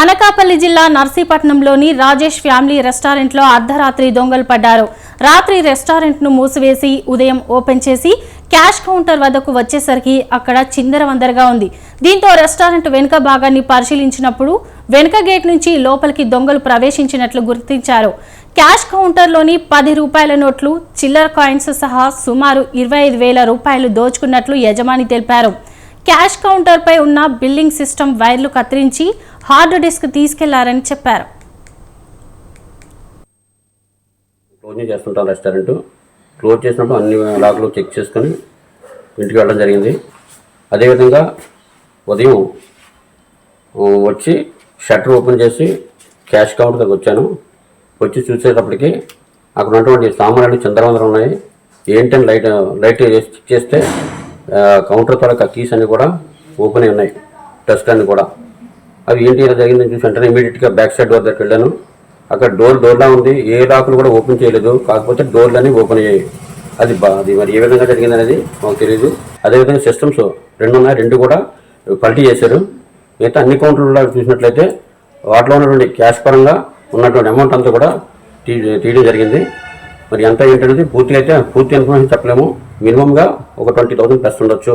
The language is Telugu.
అనకాపల్లి జిల్లా నర్సీపట్నంలోని రాజేష్ ఫ్యామిలీ రెస్టారెంట్లో అర్ధరాత్రి దొంగలు పడ్డారు. రాత్రి రెస్టారెంట్ను మూసివేసి ఉదయం ఓపెన్ చేసి క్యాష్ కౌంటర్ వద్దకు వచ్చేసరికి అక్కడ చిందరవందరగా ఉంది. దీంతో రెస్టారెంట్ వెనుక భాగాన్ని పరిశీలించినప్పుడు వెనుక గేట్ నుంచి లోపలికి దొంగలు ప్రవేశించినట్లు గుర్తించారు. క్యాష్ కౌంటర్లోని పది రూపాయల నోట్లు చిల్లర కాయిన్స్ సహా సుమారు ఇరవై ఐదు వేల రూపాయలు దోచుకున్నట్లు యజమాని తెలిపారు. క్యాష్ కౌంటర్పై ఉన్న బిల్లింగ్ సిస్టమ్ వైర్లు కత్తిరించి హార్డ్ డిస్క్ తీసుకెళ్ళారని చెప్పారు. క్లోజింగ్ చేస్తుంటాం రెస్టారెంట్. క్లోజ్ చేసినప్పుడు అన్ని లాక్లు చెక్ చేసుకొని ఇంటికి వెళ్ళడం జరిగింది. అదేవిధంగా ఉదయం వచ్చి షట్టర్ ఓపెన్ చేసి క్యాష్ కౌంటర్ దగ్గర వచ్చాను. వచ్చి చూసేటప్పటికి అక్కడ ఉన్నటువంటి సామాన్లు చంద్రవందరం ఉన్నాయి. ఏంటని లైట్ లైట్ చేసి చెక్ చేస్తే కౌంటర్ త్వరగా కీస్ అన్ని కూడా ఓపెన్ అయి ఉన్నాయి. టెస్ట్ అన్ని కూడా. అవి ఏంటి ఇలా జరిగిందని చూసి వెంటనే ఇమీడియట్గా బ్యాక్ సైడ్ వద్దకు వెళ్ళాను. అక్కడ డోర్ డోర్లా ఉంది. ఏ లాకులు కూడా ఓపెన్ చేయలేదు. కాకపోతే డోర్లన్నీ ఓపెన్ అయ్యాయి. అది బా అది మరి ఏ విధంగా జరిగింది అనేది మాకు తెలియదు అదేవిధంగా సిస్టమ్స్ రెండు ఉన్నాయి. రెండు కూడా పల్టీ చేశారు. మిగతా అన్ని కౌంటర్లలో చూసినట్లయితే వాటిలో ఉన్నటువంటి క్యాష్ పరంగా ఉన్నటువంటి అమౌంట్ అంతా కూడా తీ తీయడం జరిగింది. మరి ఎంత ఏంటనేది పూర్తిగా అయితే పూర్తి ఇన్ఫర్మేషన్ చెప్పలేము. మినిమంగా ఒక ట్వంటీ థౌసండ్ ప్లస్ ఉండొచ్చు.